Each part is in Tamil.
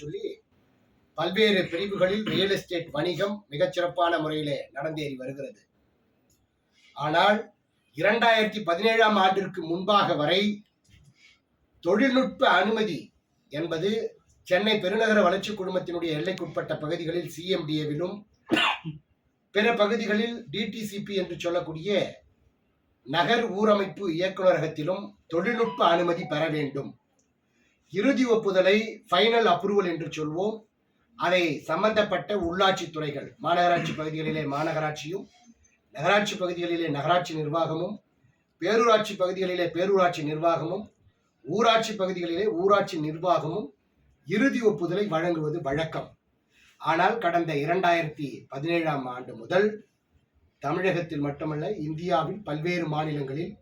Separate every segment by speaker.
Speaker 1: சொல்லி பல்வேறு பிரிவுகளில் ரியல் எஸ்டேட் வணிகம் மிகச்சிறப்பான முறையிலே நடந்தேறி வருகிறது. ஆனால் இரண்டாயிரத்தி பதினேழாம் ஆண்டிற்கு முன்பாக வரை தொழில்நுட்ப அனுமதி என்பது சென்னை பெருநகர வளர்ச்சி குழுமத்தினுடைய எல்லைக்குட்பட்ட பகுதிகளில் சிஎம்டிஏவிலும் பிற பகுதிகளில் டிடிசிபி என்று சொல்லக்கூடிய நகர் ஊரமைப்பு இயக்குநரகத்திலும் தொழில்நுட்ப அனுமதி பெற வேண்டும். இறுதி ஒப்புதலை ஃபைனல் அப்ரூவல் என்று சொல்வோம். அதை சம்பந்தப்பட்ட உள்ளாட்சி துறைகள் மாநகராட்சி பகுதிகளிலே மாநகராட்சியும் நகராட்சி பகுதிகளிலே நகராட்சி நிர்வாகமும் பேரூராட்சி பகுதிகளிலே பேரூராட்சி நிர்வாகமும் ஊராட்சி பகுதிகளிலே ஊராட்சி நிர்வாகமும் இறுதி ஒப்புதலை வழங்குவது வழக்கம். ஆனால் கடந்த இரண்டாயிரத்தி பதினேழாம் ஆண்டு முதல் தமிழகத்தில் மட்டுமல்ல இந்தியாவின் பல்வேறு மாநிலங்களில்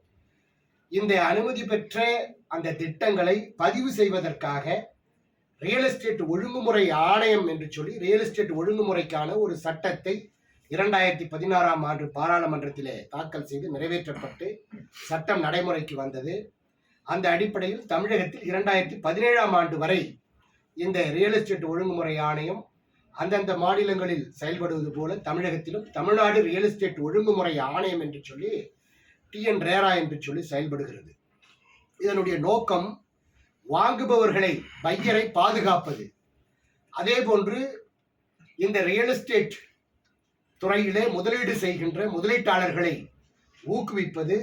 Speaker 1: இந்த அனுமதி பெற்ற அந்த திட்டங்களை பதிவு செய்வதற்காக ரியல் எஸ்டேட் ஒழுங்குமுறை ஆணையம் என்று சொல்லி ரியல் எஸ்டேட் ஒழுங்குமுறைக்கான ஒரு சட்டத்தை இரண்டாயிரத்தி பதினாறாம் ஆண்டு பாராளுமன்றத்திலே தாக்கல் செய்து நிறைவேற்றப்பட்டு சட்டம் நடைமுறைக்கு வந்தது. அந்த அடிப்படையில் தமிழகத்தில் இரண்டாயிரத்தி பதினேழாம் ஆண்டு வரை இந்த ரியல் எஸ்டேட் ஒழுங்குமுறை ஆணையம் அந்தந்த மாநிலங்களில் செயல்படுவது போல தமிழகத்திலும் தமிழ்நாடு ரியல் எஸ்டேட் ஒழுங்குமுறை ஆணையம் என்று சொல்லி டிஎன் ரேரா என்று சொல்லி செயல்படுகிறது. இதனுடைய நோக்கம் வாங்குபவர்களை பையரை பாதுகாப்பது. அதே போன்று இந்த ரியல் எஸ்டேட் துறையிலே முதலீடு செய்கின்ற முதலீட்டாளர்களை ஊக்குவிப்பது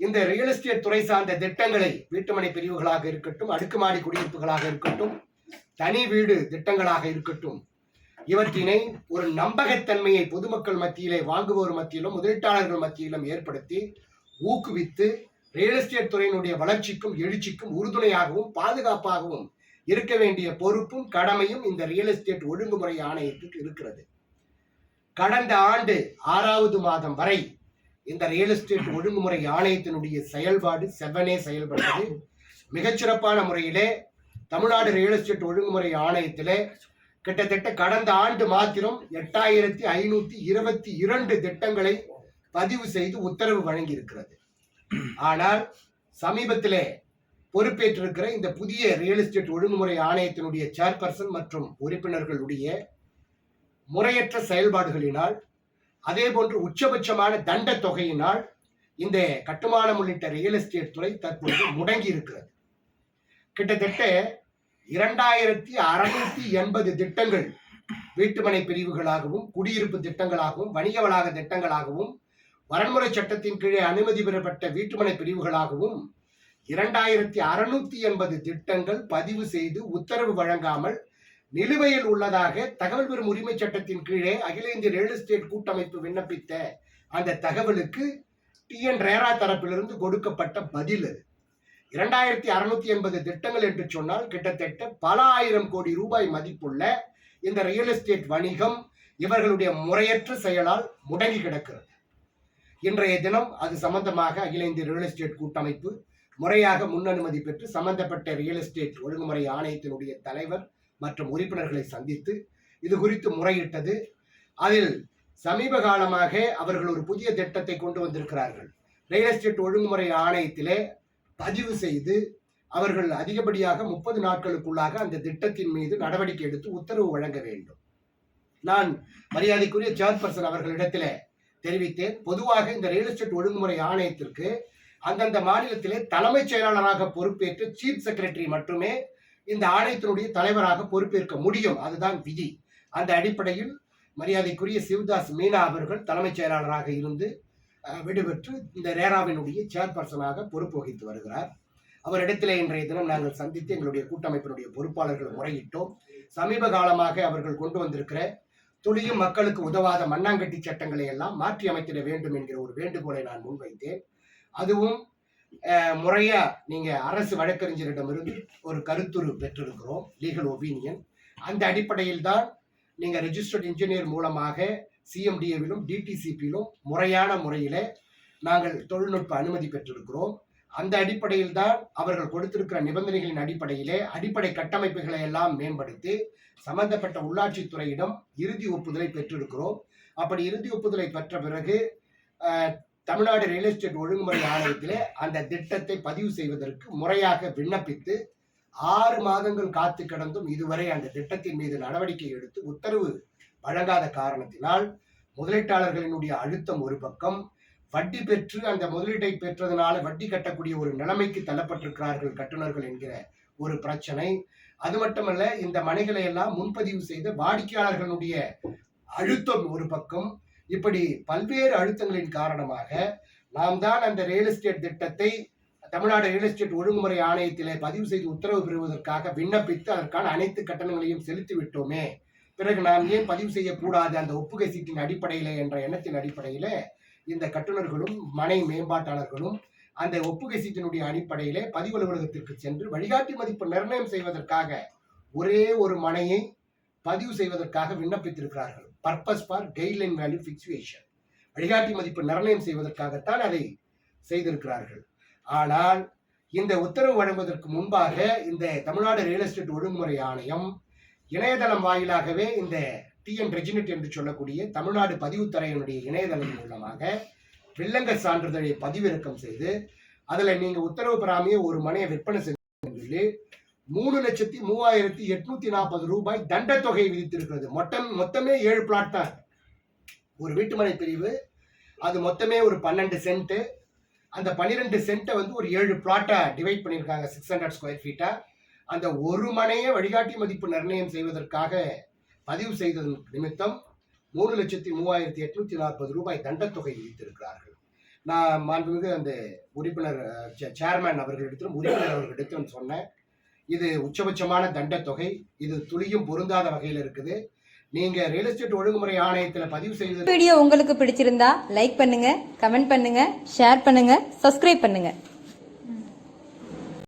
Speaker 1: இந்த ரியல் எஸ்டேட் துறை சார்ந்த திட்டங்களை வீட்டுமனை பிரிவுகளாக இருக்கட்டும் அடுக்குமாடி குடியிருப்புகளாக இருக்கட்டும் தனி வீடு திட்டங்களாக இருக்கட்டும் இவற்றினை ஒரு நம்பகத்தன்மையை பொதுமக்கள் மத்தியிலே வாங்குவோர் மத்தியிலும் முதலீட்டாளர்கள் மத்தியிலும் ஏற்படுத்தி ஊக்குவித்து ரியல் எஸ்டேட் துறையினுடைய வளர்ச்சிக்கும் எழுச்சிக்கும் உறுதுணையாகவும் பாதுகாப்பாகவும் இருக்க வேண்டிய பொறுப்பும் கடமையும் இந்த ரியல் எஸ்டேட் ஒழுங்குமுறை ஆணையத்துக்கு இருக்கிறது. கடந்த ஆண்டு ஆறாவது மாதம் வரை இந்த ரியல் எஸ்டேட் ஒழுங்குமுறை ஆணையத்தினுடைய செயல்பாடு செவ்வனே செயல்பட்டது. மிகச்சிறப்பான முறையிலே தமிழ்நாடு ரியல் எஸ்டேட் ஒழுங்குமுறை ஆணையத்திலே கிட்டத்தட்ட கடந்த ஆண்டு மாத்திரம் எட்டாயிரத்தி ஐநூத்தி இருபத்தி இரண்டு திட்டங்களை பதிவு செய்து உத்தரவு வழங்கியிருக்கிறது. ஆனால் சமீபத்திலே பொறுப்பேற்றிருக்கிற இந்த புதிய ரியல் எஸ்டேட் ஒழுங்குமுறை ஆணையத்தினுடைய சேர்பர்சன் மற்றும் உறுப்பினர்களுடைய முறையற்ற செயல்பாடுகளினால் அதே போன்று உச்சபட்சமான தண்ட தொகையினால் இந்த கட்டுமானம் உள்ளிட்ட ரியல் எஸ்டேட் துறை தற்போது முடங்கி இருக்கிறது கிட்டத்தட்ட இரண்டாயிரத்தி அறுநூத்தி எண்பது திட்டங்கள் வீட்டுமனை பிரிவுகளாகவும் குடியிருப்பு திட்டங்களாகவும் வணிக வளாக திட்டங்களாகவும் வரன்முறை சட்டத்தின் கீழே அனுமதி பெறப்பட்ட வீட்டுமனை பிரிவுகளாகவும் இரண்டாயிரத்தி அறுநூத்தி எண்பது திட்டங்கள் பதிவு செய்து உத்தரவு வழங்காமல் நிலுவையில் உள்ளதாக தகவல் பெறும் உரிமை சட்டத்தின் கீழே அகில இந்திய ரியல் எஸ்டேட் கூட்டமைப்பு விண்ணப்பித்த அந்த தகவலுக்கு டிஎன் ரேரா தரப்பிலிருந்து கொடுக்கப்பட்ட பதில் அது. இரண்டாயிரத்தி அறுநூத்தி எண்பது திட்டங்கள் என்று சொன்னால் கிட்டத்தட்ட பல ஆயிரம் கோடி ரூபாய் மதிப்புள்ள இந்த ரியல் எஸ்டேட் வணிகம் இவர்களுடைய முறையற்ற செயலால் முடங்கி கிடக்கிறது. இன்றைய தினம் அது சம்பந்தமாக அகில இந்திய ரியல் எஸ்டேட் கூட்டமைப்பு முறையாக முன் அனுமதி பெற்று சம்பந்தப்பட்ட ரியல் எஸ்டேட் ஒழுங்குமுறை ஆணையத்தினுடைய தலைவர் மற்றும் உறுப்பினர்களை சந்தித்து இது குறித்து முறையிட்டது. அதில் சமீப காலமாக அவர்கள் ஒரு புதிய திட்டத்தை கொண்டு வந்திருக்கிறார்கள். ரியல் எஸ்டேட் ஒழுங்குமுறை ஆணையத்திலே பதிவு செய்து அவர்கள் அதிகப்படியாக முப்பது நாட்களுக்குள்ளாக அந்த திட்டத்தின் மீது நடவடிக்கை எடுத்து உத்தரவு வழங்க வேண்டும். நான் மரியாதைக்குரிய சேர்பர்சன் அவர்களிடத்திலே தெரிவித்தேன். பொதுவாக இந்த ரியல் எஸ்டேட் ஒழுங்குமுறை ஆணையத்திற்கு அந்தந்த மாநிலத்திலே தலைமைச் செயலாளராக பொறுப்பேற்று சீஃப் செக்ரட்டரி மட்டுமே இந்த ஆணையத்தினுடைய தலைவராக பொறுப்பேற்க முடியும். அதுதான் விதி. அந்த அடிப்படையில் மரியாதைக்குரிய சிவதாஸ் மீனா அவர்கள் தலைமைச் செயலாளராக இருந்து விடுபெற்று இந்த ரேராவினுடைய சேர்பர்சனாக பொறுப்பு வகித்து வருகிறார். அவரிடத்திலே இன்றைய தினம் நாங்கள் சந்தித்து எங்களுடைய கூட்டமைப்பினுடைய பொறுப்பாளர்கள் முறையிட்டோம். சமீப காலமாக அவர்கள் கொண்டு வந்திருக்கிற துளியும் மக்களுக்கு உதவாத மண்ணாங்கட்டி சட்டங்களை எல்லாம் மாற்றி அமைத்திட வேண்டும் என்கிற ஒரு வேண்டுகோளை நான் முன்வைத்தேன். அதுவும் முறையா நீங்க அரசு வழக்கறிஞரிடமிருந்து ஒரு கருத்துரு பெற்றிருக்கிறோம் லீகல் ஒபீனியன் அந்த அடிப்படையில் தான் நீங்க ரெஜிஸ்டர்ட் இன்ஜினியர் மூலமாக சிஎம்டிஏவிலும் டிடிசிபியிலும் முறையான முறையில நாங்கள் தொழில்நுட்ப அனுமதி பெற்றிருக்கிறோம். அந்த அடிப்படையில் தான் அவர்கள் கொடுத்திருக்கிற நிபந்தனைகளின் அடிப்படையிலே அடிப்படை கட்டமைப்புகளை எல்லாம் மேம்படுத்தி சம்பந்தப்பட்ட உள்ளாட்சித்துறையிடம் இறுதி ஒப்புதலை பெற்றிருக்கிறோம். அப்படி இறுதி ஒப்புதலை பெற்ற பிறகு தமிழ்நாடு ரியல் எஸ்டேட் ஒழுங்குமுறை ஆணையத்திலே அந்த திட்டத்தை பதிவு செய்வதற்கு முறையாக விண்ணப்பித்து ஆறு மாதங்கள் காத்து கிடந்தும் இதுவரை அந்த திட்டத்தின் மீது நடவடிக்கை எடுத்து உத்தரவு வழங்காத காரணத்தினால் முதலீட்டாளர்களினுடைய அழுத்தம் ஒரு பக்கம் வட்டி பெற்று அந்த முதலீட்டை பெற்றதனால வட்டி கட்டக்கூடிய ஒரு நிலைமைக்கு தள்ளப்பட்டிருக்கிறார்கள் கட்டுநர்கள் என்கிற ஒரு பிரச்சனை. அது மட்டுமல்ல இந்த மனைகளை எல்லாம் முன்பதிவு செய்த வாடிக்கையாளர்களுடைய அழுத்தம் ஒரு பக்கம். இப்படி பல்வேறு அழுத்தங்களின் காரணமாக நாம் தான் அந்த ரியல் எஸ்டேட் திட்டத்தை தமிழ்நாடு ரியல் எஸ்டேட் ஒழுங்குமுறை ஆணையத்திலே பதிவு செய்து உத்தரவு பெறுவதற்காக விண்ணப்பித்து அதற்கான அனைத்து கட்டணங்களையும் செலுத்தி விட்டோமே பிறகு நாம் ஏன் பதிவு செய்யக்கூடாது? அந்த ஒப்புகை சீட்டின் அடிப்படையிலே என்ற எண்ணத்தின் அடிப்படையிலே இந்த கட்டுநர்களும் மனை மேம்பாட்டாளர்களும் அந்த ஒப்புகை சீட்டினுடைய அடிப்படையிலே பதிவு அலுவலகத்திற்கு சென்று வழிகாட்டி மதிப்பு நிர்ணயம் செய்வதற்காக ஒரே ஒரு மனையை பதிவு செய்வதற்காக விண்ணப்பித்திருக்கிறார்கள். Purpose for guideline value fixation வழிகாட்டி மதிப்பு நிர்ணயம் செய்வதற்காகத்தான் அதை செய்திருக்கிறார்கள். ஆனால் இந்த உத்தரவு வழங்குவதற்கு முன்பாக இந்த தமிழ்நாடு ரியல் எஸ்டேட் ஒழுங்குமுறை ஆணையம் இணையதளம் வாயிலாகவே இந்த டிஎன் ரெஜினட் என்று சொல்லக்கூடிய தமிழ்நாடு பதிவுத்துறையினுடைய இணையதளம் மூலமாக வில்லங்க சான்றிதழை பதிவிறக்கம் செய்து அதில் நீங்கள் உத்தரவு பெறாமையே ஒரு மனையை விற்பனை செஞ்சு சொல்லி மூணு லட்சத்தி மூவாயிரத்தி எட்நூத்தி நாற்பது ரூபாய் தண்ட தொகை விதித்திருக்கிறது. மொத்தம் மொத்தமே ஏழு பிளாட் தான். ஒரு வீட்டுமனை பிரிவு அது மொத்தமே ஒரு பன்னெண்டு சென்ட்டு அந்த பன்னிரெண்டு சென்ட்டை வந்து ஒரு ஏழு பிளாட்டாக டிவைட் பண்ணியிருக்காங்க சிக்ஸ் ஹண்ட்ரட் ஸ்கொயர் ஃபீட்டாக அந்த ஒரு மனையை வழிகாட்டி மதிப்பு நிர்ணயம் செய்வதற்காக பதிவு செய்ததன் நிமித்தம் மூணு லட்சத்தி மூவாயிரத்தி எட்நூத்தி நாற்பது ரூபாய் தண்டத்தொகை விதித்திருக்கிறார்கள். நான் மாண்புமிகு அந்த உறுப்பினர் சே- சேர்மேன் அவர்களிடத்திலும் உறுப்பினர் அவர்களிடத்திலும் சொன்னேன். இது உச்சபட்சமான தண்டத்தொகை. இது துளியும் பொருந்தாத வகையில் இருக்குது. நீங்க ரியல் எஸ்டேட் ஒழுங்குமுறை ஆணையத்தில் பதிவு செய்து
Speaker 2: வீடியோ உங்களுக்கு பிடிச்சிருந்தா லைக் பண்ணுங்க கமெண்ட் பண்ணுங்க ஷேர் பண்ணுங்க சப்ஸ்கிரைப் பண்ணுங்க.